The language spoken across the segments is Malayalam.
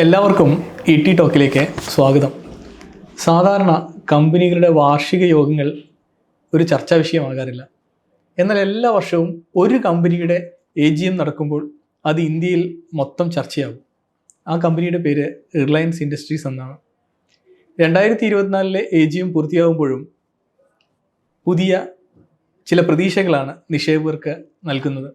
എല്ലാവർക്കും ഇ ടി ടോക്കിലേക്ക് സ്വാഗതം. സാധാരണ കമ്പനികളുടെ വാർഷിക യോഗങ്ങൾ ഒരു ചർച്ചാ വിഷയമാകാറില്ല എന്നാൽ എല്ലാ വർഷവും ഒരു കമ്പനിയുടെ എ ജി എം നടക്കുമ്പോൾ അത് ഇന്ത്യയിൽ മൊത്തം ചർച്ചയാകും. ആ കമ്പനിയുടെ പേര് റിലയൻസ് ഇൻഡസ്ട്രീസ് എന്നാണ്. രണ്ടായിരത്തി ഇരുപത്തിനാലിലെ എ ജി എം പൂർത്തിയാകുമ്പോഴും പുതിയ ചില പ്രതീക്ഷകളാണ് നിക്ഷേപകർക്ക് നൽകുന്നത്.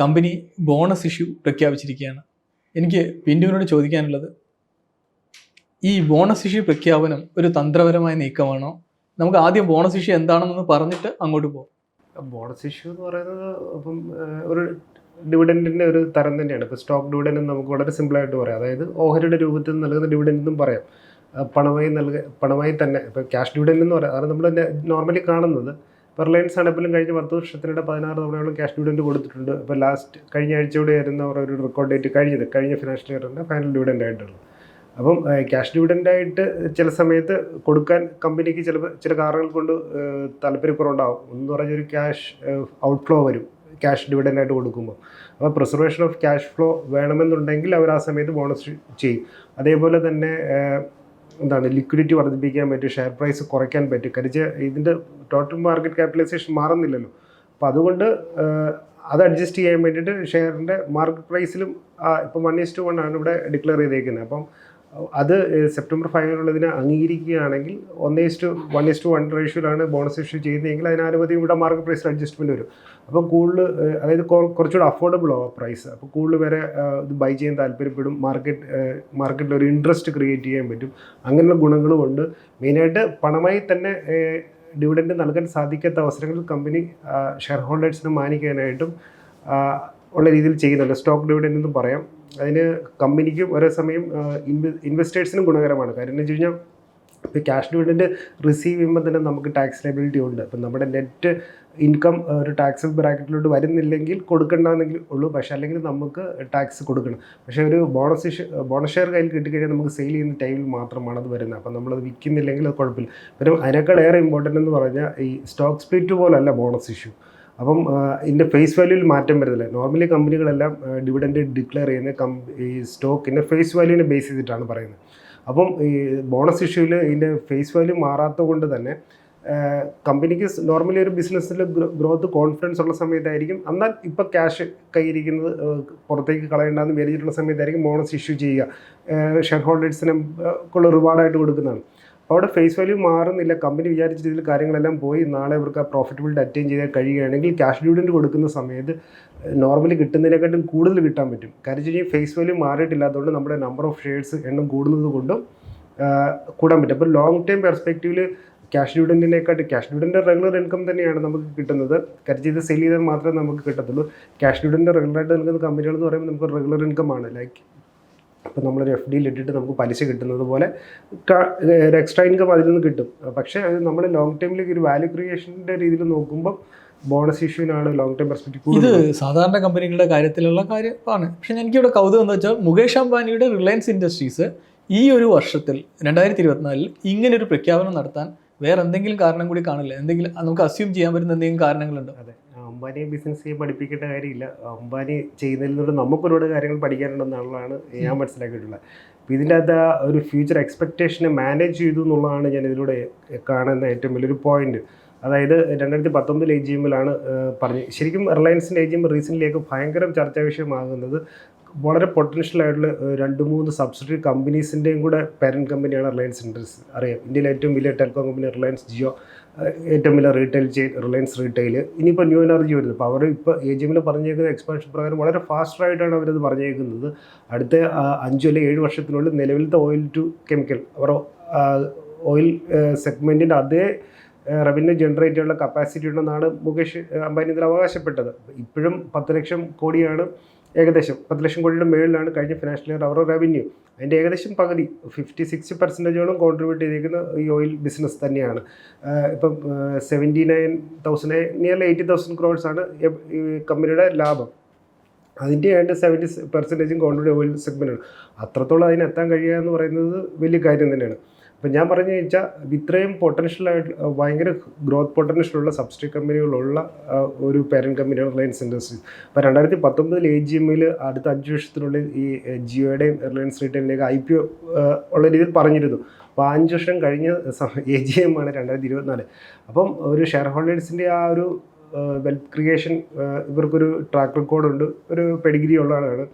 കമ്പനി ബോണസ് ഇഷ്യൂ പ്രഖ്യാപിച്ചിരിക്കുകയാണ്. എനിക്ക് പിന്റുവിനോട് ചോദിക്കാനുള്ളത് ഈ ബോണസ് ഇഷ്യൂ പ്രഖ്യാപനം ഒരു തന്ത്രപരമായ നീക്കമാണോ? നമുക്ക് ആദ്യം ബോണസ് ഇഷ്യൂ എന്താണെന്ന് പറഞ്ഞിട്ട് അങ്ങോട്ട് പോകാം ബോണസ് ഇഷ്യൂ എന്ന് പറയുന്നത് ഇപ്പം ഒരു ഡിവിഡന്റിന്റെ ഒരു തരം തന്നെയാണ്. ഇപ്പോൾ സ്റ്റോക്ക് എന്ന് നമുക്ക് വളരെ സിമ്പിളായിട്ട് പറയാം. അതായത് ഓഹരിയുടെ രൂപത്തിൽ നൽകുന്ന ഡിവിഡന്റ് എന്നും പറയാം. പണമായി നൽകുക പണമായി തന്നെ ഇപ്പോൾ ക്യാഷ് ഡിവിഡന്റ് എന്ന് പറയാം. അതാണ് നമ്മൾ നോർമലി കാണുന്നത്. ഇപ്പോൾ റിലയൻസ് ആണെങ്കിലും കഴിഞ്ഞ പത്ത് വർഷത്തിനിടെ പതിനാറ് തവണയോളം ക്യാഷ് ഡിവിഡന്റ് കൊടുത്തിട്ടുണ്ട്. ഇപ്പോൾ ലാസ്റ്റ് കഴിഞ്ഞ ആഴ്ചയോടെ ആയിരുന്നു അവർ ഒരു റെക്കോർഡ് ഡേറ്റ് കഴിഞ്ഞത്. കഴിഞ്ഞ ഫിനാൻഷ്യൽ ഇയറിന്റെ ഫൈനൽ ഡിവിഡന്റ് ആയിട്ടുള്ളത്. അപ്പം ക്യാഷ് ഡിവിഡന്റായിട്ട് ചില സമയത്ത് കൊടുക്കാൻ കമ്പനിക്ക് ചില ചില കാരണങ്ങൾ കൊണ്ട് താല്പര്യക്കുറവുണ്ടാവും. എന്ന് പറഞ്ഞാൽ ഒരു ക്യാഷ് ഔട്ട്ഫ്ലോ വരും. ക്യാഷ് ഡിവിഡന്റായിട്ട് കൊടുക്കുമ്പോൾ അപ്പോൾ പ്രിസർവേഷൻ ഓഫ് ക്യാഷ് ഫ്ലോ വേണമെന്നുണ്ടെങ്കിൽ അവർ ആ സമയത്ത് ബോണസ് ചെയ്യും. അതേപോലെ തന്നെ എന്താണ് ലിക്വിഡിറ്റി വർദ്ധിപ്പിക്കാൻ പറ്റും ഷെയർ പ്രൈസ് കുറയ്ക്കാൻ പറ്റും. കരിച്ച് ഇതിന്റെ ടോട്ടൽ മാർക്കറ്റ് ക്യാപിറ്റലൈസേഷൻ മാറുന്നില്ലല്ലോ. അപ്പോൾ അതുകൊണ്ട് അത് അഡ്ജസ്റ്റ് ചെയ്യാൻ വേണ്ടിയിട്ട് ഷെയറിന്റെ മാർക്കറ്റ് പ്രൈസിലും ഇപ്പം വൺ ഈസ് ടു വൺ ആണ് ഇവിടെ ഡിക്ലെയർ ചെയ്തേക്കുന്നത് അപ്പം അത് സെപ്റ്റംബർ ഫൈവിനുള്ളതിനെ അംഗീകരിക്കുകയാണെങ്കിൽ ഒന്ന് ടു വൺ ടു വൺ റേഷ്യോയിലാണ് ബോണസ് ഇഷ്യൂ ചെയ്യുന്നതെങ്കിൽ അതിനനുമതി ഇവിടെ മാർക്ക് പ്രൈസിൽ അഡ്ജസ്റ്റ്മെന്റ് വരും. അപ്പം കൂടുതൽ അതായത് കുറച്ചുകൂടി അഫോർഡബിൾ ആവും പ്രൈസ് അപ്പോൾ കൂടുതൽ വരെ ഇത് ബൈ ചെയ്യാൻ താല്പര്യപ്പെടും. മാർക്കറ്റ് മാർക്കറ്റിൽ ഒരു ഇൻട്രസ്റ്റ് ക്രിയേറ്റ് ചെയ്യാൻ പറ്റും. അങ്ങനെയുള്ള ഗുണങ്ങളും ഉണ്ട് മെയിനായിട്ട് പണമായി തന്നെ ഡിവിഡൻഡ് നൽകാൻ സാധിക്കാത്ത അവസരങ്ങളിൽ കമ്പനി ഷെയർ ഹോൾഡേഴ്സിനെ മാനിക്കാനായിട്ടും ഉള്ള രീതിയിൽ ചെയ്യുന്നുണ്ട്. സ്റ്റോക്ക് ഡിവിഡൻഡ് എന്ന് പറയാം. അതിന് കമ്പനിക്കും ഒരേ സമയം ഇൻവെസ്റ്റേഴ്സിനും ഗുണകരമാണ്. കാര്യം എന്ന് വെച്ച് കഴിഞ്ഞാൽ ഇപ്പോൾ ക്യാഷ് ഡിവിഡൻഡ് റിസീവ് ചെയ്യുമ്പോൾ തന്നെ നമുക്ക് ടാക്സ് ലൈബിലിറ്റി ഉണ്ട്. അപ്പം നമ്മുടെ നെറ്റ് ഇൻകം ഒരു ടാക്സ് ബ്രാക്കറ്റിലോട്ട് വരുന്നില്ലെങ്കിൽ കൊടുക്കണ്ടെന്നെങ്കിൽ ഉള്ളൂ. പക്ഷേ അല്ലെങ്കിൽ നമുക്ക് ടാക്സ് കൊടുക്കണം. പക്ഷേ ഒരു ബോണസ് ബോണസ് ഷെയർ കയ്യിൽ കിട്ടിക്കഴിഞ്ഞാൽ നമുക്ക് സെയിൽ ചെയ്യുന്ന ടൈമിൽ മാത്രമാണ് അത് വരുന്നത്. അപ്പം നമ്മളത് വിൽക്കുന്നില്ലെങ്കിൽ അത് കുഴപ്പമില്ല. പിന്നെ അതിനേക്കാൾ ഏറെ ഇമ്പോർട്ടന്റ് എന്ന് പറഞ്ഞാൽ ഈ സ്റ്റോക്ക് സ്പ്ലിറ്റ് പോലല്ല ബോണസ് ഇഷ്യൂ അപ്പം ഇതിന്റെ ഫേസ് വാല്യൂവിൽ മാറ്റം വരുന്നില്ല. നോർമലി കമ്പനികളെല്ലാം ഡിവിഡൻഡ് ഡിക്ലെയർ ചെയ്യുന്ന കം ഈ സ്റ്റോക്കിന്റെ ഫേസ് വാല്യൂവിനെ ബേസ് ചെയ്തിട്ടാണ് പറയുന്നത്. അപ്പം ഈ ബോണസ് ഇഷ്യൂവിൽ ഇതിന്റെ ഫേസ് വാല്യൂ മാറാത്തത് കൊണ്ട് തന്നെ കമ്പനിക്ക് നോർമലി ഒരു ബിസിനസ്സിൽ ഗ്രോത്ത് കോൺഫിഡൻസ് ഉള്ള സമയത്തായിരിക്കും. എന്നാൽ ഇപ്പോൾ ക്യാഷ് കൈയിരിക്കുന്നത് പുറത്തേക്ക് കളയേണ്ടതെന്ന് വിചാരിച്ചിട്ടുള്ള സമയത്തായിരിക്കും ബോണസ് ഇഷ്യൂ ചെയ്യുക. ഷെയർ ഹോൾഡേഴ്സിനെ ഉള്ള റിവാർഡായിട്ട് കൊടുക്കുന്നതാണ്. അവിടെ ഫേസ് വാല്യൂ മാറുന്നില്ല. കമ്പനി വിചാരിച്ച രീതിയിൽ കാര്യങ്ങളെല്ലാം പോയി. നാളെ ഇവർക്ക് ആ പ്രോഫിറ്റബിലിറ്റി അറ്റൈൻ ചെയ്താൽ കഴിയുകയാണെങ്കിൽ ക്യാഷ് ഡിവിഡന്റ് കൊടുക്കുന്ന സമയത്ത് നോർമലി കിട്ടുന്നതിനെക്കാട്ടും കൂടുതൽ കിട്ടാൻ പറ്റും. കാര്യം വെച്ച് ഫേസ് വാല്യൂ മാറിയിട്ടില്ലാത്തതുകൊണ്ട് നമ്മുടെ നമ്പർ ഓഫ് ഷെയർസ് എണ്ണം കൂടുന്നത് കൊണ്ടും കൂടാൻ പറ്റും. അപ്പോൾ ലോങ് ടൈം പെർസ്പെക്റ്റീവിൽ ക്യാഷ് ഡിവിഡന്റിനെക്കാട്ട് ക്യാഷ് ഡിവിഡന്റെ റെഗുലർ ഇൻകം തന്നെയാണ് നമുക്ക് കിട്ടുന്നത്. കാര്യം ചെയ്ത് സെയിൽ ചെയ്താൽ മാത്രമേ നമുക്ക് കിട്ടത്തുള്ളൂ. ക്യാഷ് ഡിവിഡന്റെ റെഗുലറായിട്ട് നൽകുന്ന കമ്പനികൾ എന്ന് പറയുമ്പോൾ നമുക്ക് റെഗുലർ ഇൻകം ആണ്. ലൈക്ക് ഇപ്പോൾ നമ്മളൊരു എഫ് ഡിയിൽ ഇട്ടിട്ട് നമുക്ക് പലിശ കിട്ടുന്നത് പോലെ ഒരു എക്സ്ട്രാ ഇൻകം അതിൽ നിന്ന് കിട്ടും. പക്ഷേ അത് നമ്മൾ ലോങ് ടൈമിലേക്ക് ഒരു വാല്യൂ ക്രിയേഷന്റെ രീതിയിൽ നോക്കുമ്പോൾ ബോണസ് ഇഷ്യൂവിനാണ് ലോങ് ടൈം പെർസ്പെക്റ്റീവ് ഇത് സാധാരണ കമ്പനികളുടെ കാര്യത്തിലുള്ള കാര്യമാണ്. പക്ഷെ എനിക്കിവിടെ കൗതുകം എന്ന് വെച്ചാൽ മുകേഷ് അംബാനിയുടെ റിലയൻസ് ഇൻഡസ്ട്രീസ് ഈ ഒരു വർഷത്തിൽ രണ്ടായിരത്തി ഇരുപത്തിനാലിൽ ഇങ്ങനെ ഒരു പ്രഖ്യാപനം നടത്താൻ വേറെ എന്തെങ്കിലും കാരണം കൂടി കാണില്ല? എന്തെങ്കിലും നമുക്ക് അസ്യൂം ചെയ്യാൻ പറ്റുന്ന എന്തെങ്കിലും കാരണങ്ങളുണ്ടോ? അതെ. അംബാനിയെ ബിസിനസ് ചെയ്യാൻ പഠിപ്പിക്കേണ്ട കാര്യമില്ല. അംബാനി ചെയ്യുന്നതിൽ നിന്ന് നമുക്ക് ഒരുപാട് കാര്യങ്ങൾ പഠിക്കാനുണ്ടെന്നുള്ളതാണ് ഞാൻ മനസ്സിലാക്കിയിട്ടുള്ളത്. അപ്പോൾ ഇതിന്റെ ആ ഒരു ഫ്യൂച്ചർ എക്സ്പെക്റ്റേഷനെ മാനേജ് ചെയ്തു എന്നുള്ളതാണ് ഞാൻ ഇതിലൂടെ കാണുന്ന ഏറ്റവും വലിയൊരു പോയിന്റ് അതായത് രണ്ടായിരത്തി പത്തൊമ്പതിൽ എ ജി എമ്മിലാണ് ശരിക്കും റിലയൻസിന്റെ എ ജി എം റീസെന്റ്ലിയൊക്കെ ഭയങ്കര ചർച്ചാ വിഷയമാകുന്നത്. വളരെ പൊട്ടൻഷ്യൽ ആയിട്ടുള്ള രണ്ട് മൂന്ന് സബ്സിഡറി കമ്പനീസിന്റെയും കൂടെ പാരന്റ് കമ്പനിയാണ് റിലയൻസ് ഇൻഡസ്ട്രീസ് അറിയാം. ഇന്ത്യയിലെ ഏറ്റവും വലിയ ടെലികോം കമ്പനി റിലയൻസ് ജിയോ ഏറ്റവും വലിയ റീറ്റെയിൽ ചെയിൻ റിലയൻസ് റീറ്റെയിൽ ഇനിയിപ്പോൾ ന്യൂ എനർജി വരുന്നത് അപ്പോൾ അവർ ഇപ്പോൾ എ ജി എമ്മിൽ പറഞ്ഞേക്കുന്ന എക്സ്പാൻഷൻ പ്രകാരം വളരെ ഫാസ്റ്റായിട്ടാണ് അവരത് പറഞ്ഞേക്കുന്നത്. അടുത്ത അഞ്ചു അല്ലെങ്കിൽ ഏഴ് വർഷത്തിനുള്ളിൽ നിലവിലത്തെ ഓയിൽ ടു കെമിക്കൽ അവർ ഓയിൽ സെഗ്മെന്റിന്റെ അതേ റവന്യൂ ജനറേറ്റ് ചെയ്യാനുള്ള കപ്പാസിറ്റി ഉണ്ടെന്നാണ് മുകേഷ് അംബാനി ഇതിൽ അവകാശപ്പെട്ടത്. ഇപ്പോഴും പത്ത് ലക്ഷം കോടിയാണ് ഏകദേശം പത്ത് ലക്ഷം കോടിയുടെ മേളിലാണ് കഴിഞ്ഞ ഫിനാൻഷ്യൽ ഇയർ അവരുടെ റവന്യൂ അതിന്റെ ഏകദേശം പകുതി ഫിഫ്റ്റി സിക്സ്റ്റി പെർസെന്റേജോളം കോൺട്രിബ്യൂട്ട് ചെയ്തിരിക്കുന്ന ഈ ഓയിൽ ബിസിനസ് തന്നെയാണ്. ഇപ്പം seventy nine thousand nearly eighty thousand crores ആണ് ഈ കമ്പനിയുടെ ലാഭം. അതിന്റെ ഏതാണ്ട് സെവന്റി പെർസെന്റേജും കോൺട്രിബ്യൂട്ട് ഓയിൽ സെഗ്മെന്റാണ് അത്രത്തോളം അതിനെത്താൻ കഴിയുക എന്ന് പറയുന്നത് വലിയ കാര്യം തന്നെയാണ്. അപ്പം ഞാൻ പറഞ്ഞു വെച്ചാൽ ഇത്രയും പൊട്ടൻഷ്യലായിട്ട് ഭയങ്കര ഗ്രോത്ത് പൊട്ടൻഷ്യലുള്ള സബ്സിഡി കമ്പനികളുള്ള ഒരു പേരന്റ് കമ്പനിയാണ് റിലയൻസ് ഇൻഡസ്ട്രീസ് അപ്പോൾ രണ്ടായിരത്തി പത്തൊമ്പതിൽ എ ജി എമ്മിൽ അടുത്ത അഞ്ച് വർഷത്തിനുള്ളിൽ ഈ ജിയോയുടെയും റിലയൻസ് റീറ്റെയിലേക്ക് ഐ പി ഒ ഉള്ള രീതിയിൽ പറഞ്ഞിരുന്നു. അപ്പോൾ അഞ്ച് വർഷം കഴിഞ്ഞ എ ജി എം ആണ് രണ്ടായിരത്തി ഇരുപത്തിനാല് അപ്പം ഒരു ഷെയർ ഹോൾഡേഴ്സിന്റെ ആ ഒരു വെൽത്ത് ക്രിയേഷൻ ഇവർക്കൊരു ട്രാക്ക് റെക്കോർഡുണ്ട് ഒരു പെഡിഗ്രി ഉള്ളതാണ്.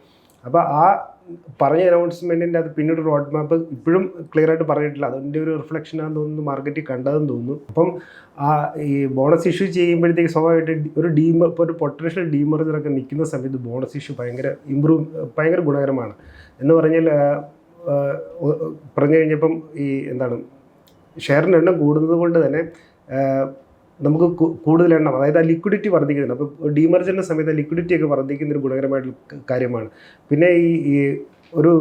അപ്പോൾ ആ പറഞ്ഞ അനൗൺസ്മെന്റിന്റെ അത് പിന്നീട് റോഡ് മാപ്പ് ഇപ്പോഴും ക്ലിയർ ആയിട്ട് പറഞ്ഞിട്ടില്ല. അതിന്റെ ഒരു റിഫ്ലക്ഷൻ ആണെന്ന് തോന്നുന്നു മാർക്കറ്റിൽ കണ്ടതെന്ന് തോന്നുന്നു. അപ്പം ആ ഈ ബോണസ് ഇഷ്യൂ ചെയ്യുമ്പോഴത്തേക്ക് സ്വാഭാവികമായിട്ട് ഒരു ഡീമ ഒരു പൊട്ടൻഷ്യൽ ഡീമർജറൊക്കെ നിൽക്കുന്ന സമയത്ത് ബോണസ് ഇഷ്യൂ ഭയങ്കര ഇമ്പ്രൂവ് ഭയങ്കര ഗുണകരമാണ്. എന്ന് പറഞ്ഞാൽ പറഞ്ഞു കഴിഞ്ഞപ്പം ഈ എന്താണ് ഷെയറിന്റെ എണ്ണം കൂടുന്നത് കൊണ്ട് തന്നെ നമുക്ക് കൂടുതൽ എണ്ണം അതായത് ആ ലിക്വിഡിറ്റി വർദ്ധിക്കുന്നുണ്ട്. അപ്പോൾ ഡീമർജറിന്റെ സമയത്ത് ആ ലിക്വിഡിറ്റി ഒക്കെ വർദ്ധിക്കുന്ന ഒരു ഗുണകരമായിട്ടുള്ള കാര്യമാണ്. പിന്നെ ഈ ഒരു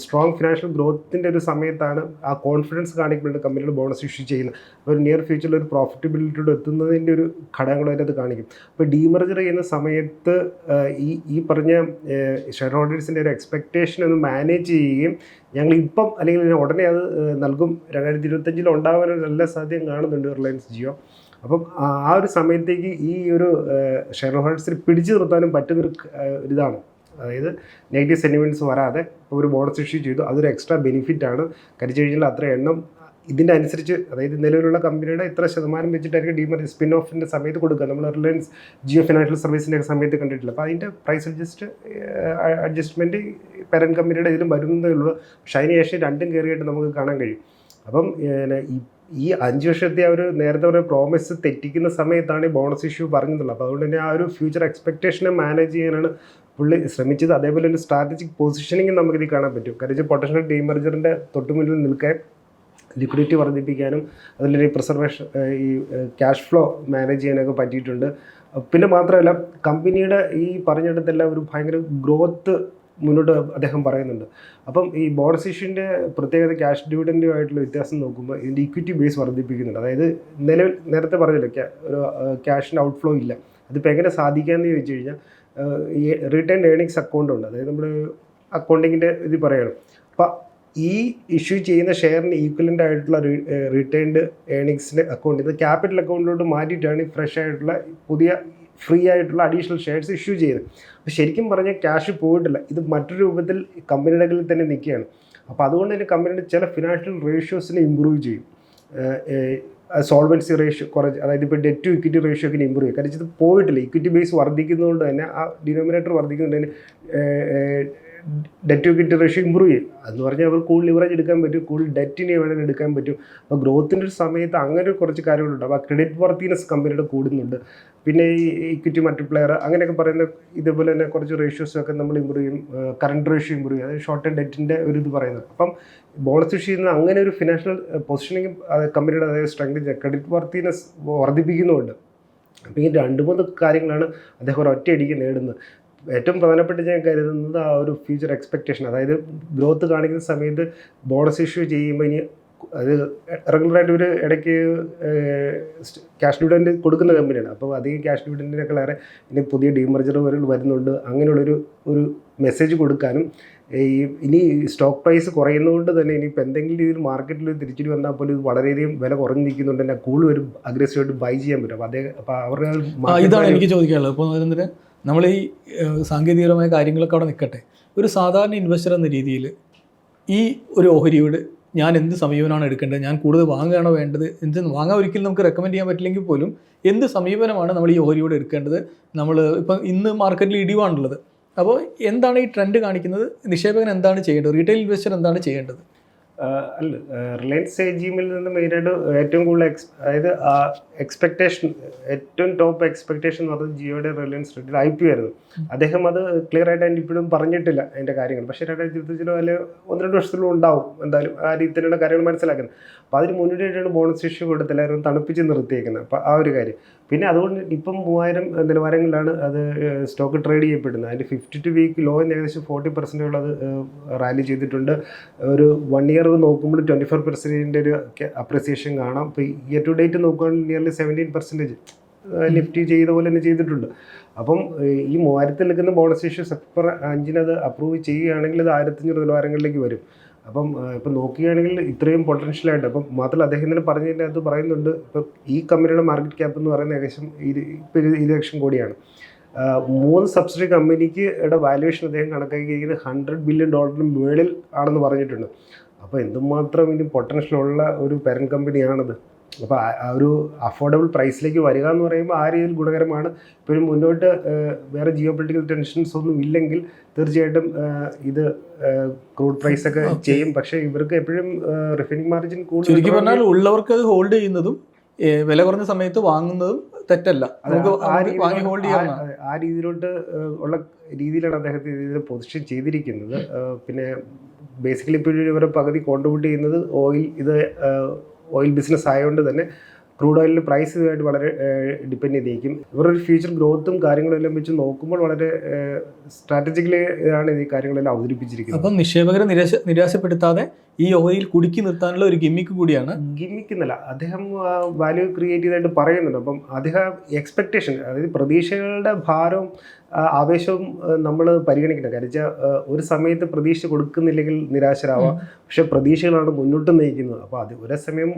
സ്ട്രോങ് ഫിനാൻഷ്യൽ ഗ്രോത്തിന്റെ ഒരു സമയത്താണ് ആ കോൺഫിഡൻസ് കാണിക്കുന്നുണ്ട് കമ്പനികൾ ബോണസ് ഇഷ്യൂ ചെയ്യുന്നത്. അപ്പോൾ ഒരു നിയർ ഫ്യൂച്ചറിൽ ഒരു പ്രോഫിറ്റബിലിറ്റിയോട് എത്തുന്നതിന്റെ ഒരു ഘടകങ്ങൾ അതിനകത്ത് കാണിക്കും. അപ്പോൾ ഡീമർജർ ചെയ്യുന്ന സമയത്ത് ഈ ഈ പറഞ്ഞ ഷെയർ ഹോൾഡേഴ്സിന്റെ ഒരു എക്സ്പെക്റ്റേഷൻ ഒന്ന് മാനേജ് ചെയ്യുകയും ഞങ്ങൾ ഇപ്പം അല്ലെങ്കിൽ ഉടനെ അത് നൽകും. രണ്ടായിരത്തി ഇരുപത്തഞ്ചിൽ ഉണ്ടാകാനൊരു നല്ല സാധ്യത കാണുന്നുണ്ട് റിലയൻസ് ജിയോ. അപ്പം ആ ഒരു സമയത്തേക്ക് ഈ ഒരു ഷെയർ ഹോൾഡേഴ്സിന് പിടിച്ചു നിർത്താനും പറ്റുന്നൊരു ഇതാണ്. അതായത് നെഗറ്റീവ് സെന്റിമെന്റ്സ് വരാതെ ഒരു ബോണസ് ഇഷ്യൂ ചെയ്തു. അതൊരു എക്സ്ട്രാ ബെനിഫിറ്റ് ആണ്. കരിച്ചു കഴിഞ്ഞാൽ അത്ര എണ്ണം ഇതിന്റെ അനുസരിച്ച് അതായത് നിലവിലുള്ള കമ്പനിയുടെ ഇത്ര ശതമാനം വെച്ചിട്ടായിരിക്കും ഡീമർ സ്പിൻ ഓഫിന്റെ സമയത്ത് കൊടുക്കുക. നമ്മൾ റിലയൻസ് ജിയോ ഫിനാൻഷ്യൽ സർവീസിന്റെ സമയത്ത് കണ്ടിട്ടില്ല. അപ്പോൾ അതിന്റെ പ്രൈസ് അഡ്ജസ്റ്റ് അഡ്ജസ്റ്റ്മെന്റ് പാരൻ കമ്പനിയുടെ ഇതിലും വരുന്നതേ ഉള്ളൂ. പക്ഷേ അതിന് ശേഷം രണ്ടും കയറിയിട്ട് നമുക്ക് കാണാൻ കഴിയും. അപ്പം ഈ- അഞ്ച് വർഷത്തെ ഒരു നേരത്തെ പറഞ്ഞ പ്രോമിസ് തെറ്റിക്കുന്ന സമയത്താണ് ഈ ബോണസ് ഇഷ്യൂ പറഞ്ഞതുള്ളത് അപ്പോൾ അതുകൊണ്ട് തന്നെ ആ ഒരു ഫ്യൂച്ചർ എക്സ്പെക്റ്റേഷനെ മാനേജ് ചെയ്യാനാണ് പുള്ളി ശ്രമിച്ചത്. അതേപോലെ ഒരു സ്ട്രാറ്റജിക് പൊസിഷനിങ് നമുക്കിത് കാണാൻ പറ്റും. കാര്യം പൊട്ടൻഷ്യൽ ഡീമർജറിന്റെ തൊട്ട് മുന്നിൽ നിൽക്കാൻ ലിക്വിഡിറ്റി വർദ്ധിപ്പിക്കാനും അതിലൊരു പ്രിസർവേഷൻ ഈ ക്യാഷ് ഫ്ലോ മാനേജ് ചെയ്യാനൊക്കെ പറ്റിയിട്ടുണ്ട്. പിന്നെ മാത്രമല്ല കമ്പനിയുടെ ഈ പറഞ്ഞിടത്തെല്ലാം ഒരു ഭയങ്കര ഗ്രോത്ത് മുന്നോട്ട് അദ്ദേഹം പറയുന്നുണ്ട്. അപ്പം ഈ ബോണസ് ഇഷ്യൂവിന്റെ പ്രത്യേകത ക്യാഷ് ഡിവിഡന്റുമായിട്ടുള്ള വ്യത്യാസം നോക്കുമ്പോൾ ഇതിന്റെ ഇക്വിറ്റി ബേസ് വർദ്ധിപ്പിക്കുന്നുണ്ട്. അതായത് നിലവിൽ നേരത്തെ പറഞ്ഞല്ലോ ഒരു ക്യാഷിന്റെ ഔട്ട്ഫ്ലോ ഇല്ല. അതിപ്പോൾ എങ്ങനെ സാധിക്കാമെന്ന് ചോദിച്ചു കഴിഞ്ഞാൽ റിട്ടേൺ ഏണിങ്സ് അക്കൗണ്ട് ഉണ്ട്. അതായത് നമ്മൾ അക്കൗണ്ടിങ്ങിന്റെ ഇത് പറയണം. അപ്പം ഈ ഇഷ്യൂ ചെയ്യുന്ന ഷെയറിന് ഈക്വലന്റ് ആയിട്ടുള്ള റിട്ടേൺഡ് ഏണിങ്സിന്റെ അക്കൗണ്ട് ഇത് ക്യാപിറ്റൽ അക്കൗണ്ടിലോട്ട് മാറ്റിയിട്ടാണ് ഫ്രഷ് ആയിട്ടുള്ള പുതിയ ഫ്രീ ആയിട്ടുള്ള അഡീഷണൽ ഷെയർസ് ഇഷ്യൂ ചെയ്ത്. അപ്പോൾ ശരിക്കും പറഞ്ഞാൽ ക്യാഷ് പോയിട്ടില്ല. ഇത് മറ്റൊരു രൂപത്തിൽ കമ്പനിയുടെ കയ്യിൽ തന്നെ നിൽക്കുകയാണ്. അപ്പോൾ അതുകൊണ്ട് തന്നെ കമ്പനിയുടെ ചില ഫിനാൻഷ്യൽ റേഷ്യോസിനെ ഇമ്പ്രൂവ് ചെയ്യും. സോൾവൻസി റേഷ്യോ കുറച്ച് അതായത് ഇപ്പോൾ ഡെറ്റ് ടു ഇക്വിറ്റി റേഷ്യോ ഒക്കെ ഇമ്പ്രൂവ് ചെയ്യും. കാരണം ഇത് പോയിട്ടില്ല. ഇക്വിറ്റി ബേസ് വർദ്ധിക്കുന്നതുകൊണ്ട് തന്നെ ആ ഡിനോമിനേറ്റർ വർദ്ധിക്കുന്നതുകൊണ്ട് തന്നെ ഡെറ്റ് ഇക്വിറ്റി റേഷ്യോ ഇമ്പ്രൂവ് ചെയ്യും. അതെന്ന് പറഞ്ഞാൽ അവർ കൂടുതൽ ലിവറേജ് എടുക്കാൻ പറ്റും കൂടുതൽ ഡെറ്റിനെ വേണമെങ്കിൽ എടുക്കാൻ പറ്റും. അപ്പോൾ ഗ്രോത്തിന്റെ ഒരു സമയത്ത് അങ്ങനെ കുറച്ച് കാര്യങ്ങളുണ്ട്. അപ്പോൾ ക്രെഡിറ്റ് വർത്തിനെസ് കമ്പനിയുടെ കൂടുന്നുണ്ട്. പിന്നെ ഈ ഇക്വിറ്റി മൾട്ടിപ്ലയർ അങ്ങനെയൊക്കെ പറയുന്ന ഇതേപോലെ തന്നെ കുറച്ച് റേഷ്യോസൊക്കെ നമ്മൾ ഇമ്പ്രൂവ് ചെയ്യും. കറണ്ട് റേഷ്യോ ഇമ്പ്രൂവ് ചെയ്യും. അതായത് ഷോർട്ട് ടൈം ഡെറ്റിന്റെ ഒരു ഇത് പറയുന്നത്. അപ്പം ബോണസ് ഇഷ്യൂ ചെയ്യുന്ന അങ്ങനെ ഒരു ഫിനാൻഷ്യൽ പൊസിഷനിങ് കമ്പനിയുടെ അതായത് സ്ട്രെങ്ത് ക്രെഡിറ്റ് വർത്തിനെസ് വർദ്ധിപ്പിക്കുന്നുമുണ്ട്. അപ്പോൾ ഈ രണ്ട് മൂന്ന് കാര്യങ്ങളാണ് അദ്ദേഹം ഒരു ഒറ്റയടിക്ക് നേടുന്നത്. ഏറ്റവും പ്രധാനപ്പെട്ട ഞാൻ കരുതുന്നത് ആ ഒരു ഫ്യൂച്ചർ എക്സ്പെക്റ്റേഷൻ അതായത് ഗ്രോത്ത് കാണിക്കുന്ന സമയത്ത് ബോണസ് ഇഷ്യൂ ചെയ്യുമ്പോൾ ഇനി അത് റെഗുലറായിട്ട് ഒരു ഇടയ്ക്ക് ക്യാഷ് ഡിവിഡന്റ് കൊടുക്കുന്ന കമ്പനിയാണ് അപ്പോൾ അധികം ക്യാഷ് ഡിവിഡന്റിനേക്കാളേറെ ഇനി പുതിയ ഡീമർജറുകൾ വരുന്നുണ്ട്. അങ്ങനെയുള്ളൊരു ഒരു മെസ്സേജ് കൊടുക്കാനും ഈ ഇനി സ്റ്റോക്ക് പ്രൈസ് കുറയുന്നതുകൊണ്ട് തന്നെ ഇനിയിപ്പോൾ എന്തെങ്കിലും രീതിയിൽ മാർക്കറ്റിൽ തിരിച്ചിട്ട് വന്നാൽ പോലും ഇത് വളരെയധികം വില കുറഞ്ഞു നിൽക്കുന്നുണ്ട് തന്നെ കൂടുതൽ ഒരു അഗ്രസീവായിട്ട് ബൈ ചെയ്യാൻ പറ്റും. അപ്പോൾ അതേ അപ്പോൾ അവരുടെ ഇതാണ് എനിക്ക് ചോദിക്കാനുള്ളത്. ഇപ്പോൾ നമ്മൾ ഈ സാങ്കേതികപരമായ കാര്യങ്ങളൊക്കെ അവിടെ നിൽക്കട്ടെ ഒരു സാധാരണ ഇൻവെസ്റ്റർ എന്ന രീതിയിൽ ഈ ഒരു ഓഹരിയോട് ഞാൻ എന്ത് സമീപനമാണ് എടുക്കേണ്ടത്? ഞാൻ കൂടുതൽ വാങ്ങുകയാണോ വേണ്ടത്? എന്ത് വാങ്ങാൻ ഒരിക്കലും നമുക്ക് റെക്കമെൻഡ് ചെയ്യാൻ പറ്റില്ലെങ്കിൽ പോലും എന്ത് സമീപനമാണ് നമ്മൾ ഈ ഓഹരിയോട് എടുക്കേണ്ടത്? നമ്മൾ ഇപ്പം ഇന്ന് മാർക്കറ്റിൽ ഇടിവാണുള്ളത്. അപ്പോൾ എന്താണ് ഈ ട്രെൻഡ് കാണിക്കുന്നത്? നിക്ഷേപകൻ എന്താണ് ചെയ്യേണ്ടത്? റീറ്റെയിൽ ഇൻവെസ്റ്റർ എന്താണ് ചെയ്യേണ്ടത്? അല്ല റിലയൻസ് എ ജിമിൽ നിന്ന് മെയിനായിട്ട് ഏറ്റവും കൂടുതൽ എക്സ് അതായത് എക്സ്പെക്ടേഷൻ ഏറ്റവും ടോപ്പ് എക്സ്പെക്ടേഷൻ എന്ന് പറഞ്ഞത് ജിയോയുടെ റിലയൻസ് റേറ്റിൽ ഐ പി ആയിരുന്നു. അദ്ദേഹം അത് ക്ലിയർ ആയിട്ട് അതിന്റെ ഇപ്പോഴും പറഞ്ഞിട്ടില്ല അതിന്റെ കാര്യങ്ങൾ. പക്ഷേ രണ്ടായിരത്തി ഇരുപത്തഞ്ചിലോ അല്ലെങ്കിൽ ഒന്ന് രണ്ട് വർഷത്തിലും ഉണ്ടാവും എന്തായാലും ആ രീതി തന്നെയുള്ള കാര്യങ്ങൾ മനസ്സിലാക്കുന്നത്. അപ്പോൾ അതിന് മുന്നോടിയായിട്ടാണ് ബോണസ് ഇഷ്യൂ കൊടുത്തില്ലായിരുന്നു തണുപ്പിച്ച് നിർത്തിയേക്കുന്നത്. അപ്പോൾ ആ ഒരു കാര്യം. പിന്നെ അതുകൊണ്ട് ഇപ്പം മൂവായിരം നിലവാരങ്ങളിലാണ് അത് സ്റ്റോക്ക് ട്രേഡ് ചെയ്യപ്പെടുന്നത്. അതിന്റെ ഫിഫ്റ്റി ടു വീക്ക് ലോ ഏകദേശം ഫോർട്ടി പെർസെന്റോളം അത് റാലി ചെയ്തിട്ടുണ്ട്. ഒരു വൺ ഇയർ നോക്കുമ്പോൾ ട്വന്റി ഫോർ പെർസെന്റിന്റെ ഒരു അപ്രിസിയേഷൻ കാണാം. ഇപ്പോൾ ഇയർ ടു ഡേറ്റ് നോക്കുകയാണെങ്കിൽ നിയർലി സെവന്റീൻ പെർസെന്റേജ് ലിഫ്റ്റ് ചെയ്ത പോലെ തന്നെ ചെയ്തിട്ടുണ്ട്. അപ്പം ഈ മൂവായിരത്തിൽ നിൽക്കുന്ന ബോണസ് ഇഷ്യൂ സെപ്റ്റംബർ അഞ്ചിനത് അപ്രൂവ് ചെയ്യുകയാണെങ്കിൽ അത് ആയിരത്തഞ്ഞൂറ് നിലവാരങ്ങളിലേക്ക് വരും. അപ്പം ഇപ്പം നോക്കുകയാണെങ്കിൽ ഇത്രയും പൊട്ടൻഷ്യലായിട്ട് അപ്പം മാത്രമല്ല അദ്ദേഹം ഇന്നലെ പറഞ്ഞതിന്റെ അത് പറയുന്നുണ്ട് ഇപ്പം ഈ കമ്പനിയുടെ മാർക്കറ്റ് ക്യാപ്പ് എന്ന് പറയുന്നത് ഏകദേശം ഇരു ഇപ്പം ഇരു ലക്ഷം കോടിയാണ്. മൂന്ന് സബ്സിഡി കമ്പനിക്ക് വാല്യുവേഷൻ അദ്ദേഹം കണക്കാക്കിയിരിക്കുന്നത് ഹൺഡ്രഡ് ബില്യൺ ഡോളറിന് മുകളിൽ ആണെന്ന് പറഞ്ഞിട്ടുണ്ട്. അപ്പോൾ എന്തുമാത്രം ഇനി പൊട്ടൻഷ്യൽ ഉള്ള ഒരു പെരൻ കമ്പനിയാണത് അപ്പോൾ ആ- ഒരു അഫോർഡബിൾ പ്രൈസിലേക്ക് വരിക എന്ന് പറയുമ്പോൾ ആ രീതിയിൽ ഗുണകരമാണ്. ഇപ്പോഴും മുന്നോട്ട് വേറെ ജിയോ പൊളിറ്റിക്കൽ ടെൻഷൻസ് ഒന്നും ഇല്ലെങ്കിൽ തീർച്ചയായിട്ടും ഇത് ക്രൂഡ് പ്രൈസ് ഒക്കെ ചെയ്യും. പക്ഷേ ഇവർക്ക് എപ്പോഴും റിഫൈനിങ് മാർജിൻ കൂടുതൽ പറഞ്ഞാൽ ഉള്ളവർക്ക് അത് ഹോൾഡ് ചെയ്യുന്നതും വില കുറഞ്ഞ സമയത്ത് വാങ്ങുന്നതും തെറ്റല്ല. വാങ്ങി ഹോൾഡ് ആ രീതിയിലോട്ട് ഉള്ള രീതിയിലാണ് അദ്ദേഹത്തെ ഇതിൽ പൊസിഷൻ ചെയ്തിരിക്കുന്നത്. പിന്നെ ബേസിക്കലി ഇപ്പോൾ ഇവരെ പകുതി കോൺട്രിബ്യൂട്ട് ചെയ്യുന്നത് ഓയിൽ ഇത് ഓയിൽ ബിസിനസ് ആയതുകൊണ്ട് തന്നെ ക്രൂഡ് ഓയിലിന്റെ പ്രൈസ് ഇതുമായിട്ട് വളരെ ഡിപ്പെൻഡ് ചെയ്തിരിക്കും ഇവരൊരു ഫ്യൂച്ചർ ഗ്രോത്തും കാര്യങ്ങളും എല്ലാം വെച്ച് നോക്കുമ്പോൾ വളരെ സ്ട്രാറ്റജിക്കലി ആണ് ഈ കാര്യങ്ങളെല്ലാം അവതരിപ്പിച്ചിരിക്കുന്നത്. അപ്പം നിക്ഷേപകരെ നിരാശ നിരാശപ്പെടുത്താതെ ഈ യോഗയിൽ കുടുക്കി നിർത്താനുള്ള ഒരു ഗിമ്മിക്ക് കൂടിയാണ്. ഗിമ്മിക്കുന്നില്ല. അദ്ദേഹം വാല്യൂ ക്രിയേറ്റ് ചെയ്തായിട്ട് പറയുന്നുണ്ട്. അപ്പം അദ്ദേഹം എക്സ്പെക്ടേഷൻ അതായത് പ്രതീക്ഷകളുടെ ഭാരവും ആവേശവും നമ്മൾ പരിഗണിക്കണം കാര്യം വെച്ചാൽ ഒരു സമയത്ത് പ്രതീക്ഷ കൊടുക്കുന്നില്ലെങ്കിൽ നിരാശരാവാം. പക്ഷെ പ്രതീക്ഷകളാണ് മുന്നോട്ട് നയിക്കുന്നത്. അപ്പോൾ അത് ഒരേ സമയം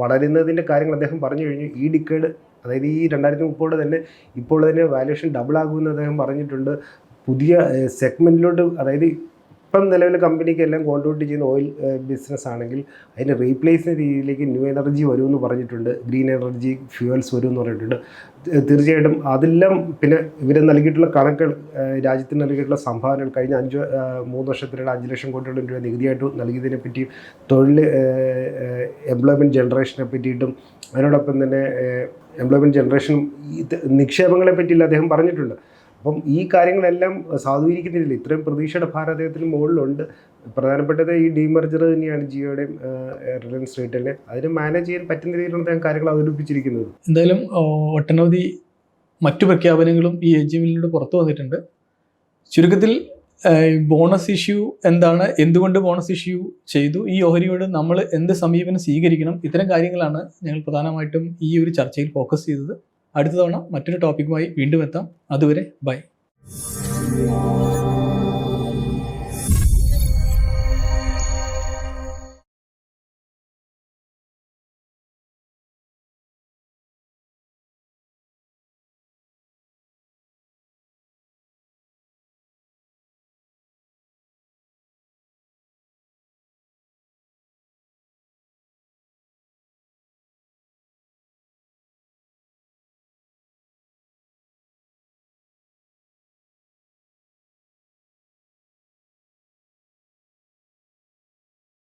വളരുന്നതിന്റെ കാര്യങ്ങൾ അദ്ദേഹം പറഞ്ഞു കഴിഞ്ഞു. ഈ ഡിക്കേഡ് അതായത് ഈ രണ്ടായിരത്തി മുപ്പതോടെ തന്നെ ഇപ്പോൾ തന്നെ വാല്യുവേഷൻ ഡബിൾ ആകുമെന്ന് അദ്ദേഹം പറഞ്ഞിട്ടുണ്ട്. പുതിയ സെഗ്മെന്റിലോട്ട് അതായത് ഇപ്പം നിലവിൽ കമ്പനിക്ക് എല്ലാം കോൺട്രിബ്യൂട്ട് ചെയ്യുന്ന ഓയിൽ ബിസിനസ് ആണെങ്കിൽ അതിനെ റീപ്ലേസ് ചെയ്യുന്ന രീതിയിലേക്ക് ന്യൂ എനർജി വരുമെന്ന് പറഞ്ഞിട്ടുണ്ട്. ഗ്രീൻ എനർജി ഫ്യൂവൽസ് വരുമെന്ന് പറഞ്ഞിട്ടുണ്ട്. തീർച്ചയായിട്ടും അതെല്ലാം പിന്നെ ഇവർ നൽകിയിട്ടുള്ള കണക്കുകൾ രാജ്യത്തിന് നൽകിയിട്ടുള്ള സംഭാവനകൾ കഴിഞ്ഞ അഞ്ച് മൂന്ന് വർഷത്തിനിടെ അഞ്ച് ലക്ഷം കോടിയോളം രൂപ നികുതിയായിട്ട് നൽകിയതിനെ പറ്റി തൊഴിൽ എംപ്ലോയ്മെന്റ് ജനറേഷനെ പറ്റിയിട്ടും അതിനോടൊപ്പം തന്നെ എംപ്ലോയ്മെന്റ് ജനറേഷനും ഈ നിക്ഷേപങ്ങളെ പറ്റിയില്ല അദ്ദേഹം പറഞ്ഞിട്ടുണ്ട്. അപ്പം ഈ കാര്യങ്ങളെല്ലാം സാധൂകരിക്കുന്നില്ല. ഇത്രയും പ്രതീക്ഷയുടെ ഭാരം അദ്ദേഹത്തിന് മുകളിലുണ്ട്. പ്രധാനപ്പെട്ടത് ഈ ഡീമർജർ തന്നെയാണ് ജിയോയുടെയും റിലയൻസ് റീറ്റെയിലിനെ അതിന് മാനേജ് ചെയ്യാൻ പറ്റുന്ന രീതിയിലാണ് കാര്യങ്ങൾ അവതരിപ്പിച്ചിരിക്കുന്നത്. എന്തായാലും ഒട്ടനവധി മറ്റു പ്രഖ്യാപനങ്ങളും ഈ എ ജി എമ്മിലൂടെ പുറത്തു വന്നിട്ടുണ്ട്. ചുരുക്കത്തിൽ ബോണസ് ഇഷ്യൂ എന്താണ്? എന്തുകൊണ്ട് ബോണസ് ഇഷ്യൂ ചെയ്തു? ഈ ഓഹരിയോട് നമ്മൾ എന്ത് സമീപനം സ്വീകരിക്കണം? ഇത്തരം കാര്യങ്ങളാണ് ഞങ്ങൾ പ്രധാനമായിട്ടും ഈ ഒരു ചർച്ചയിൽ ഫോക്കസ് ചെയ്തത്. അടുത്ത തവണ മറ്റൊരു ടോപ്പിക്കുമായി വീണ്ടും എത്താം. അതുവരെ ബൈ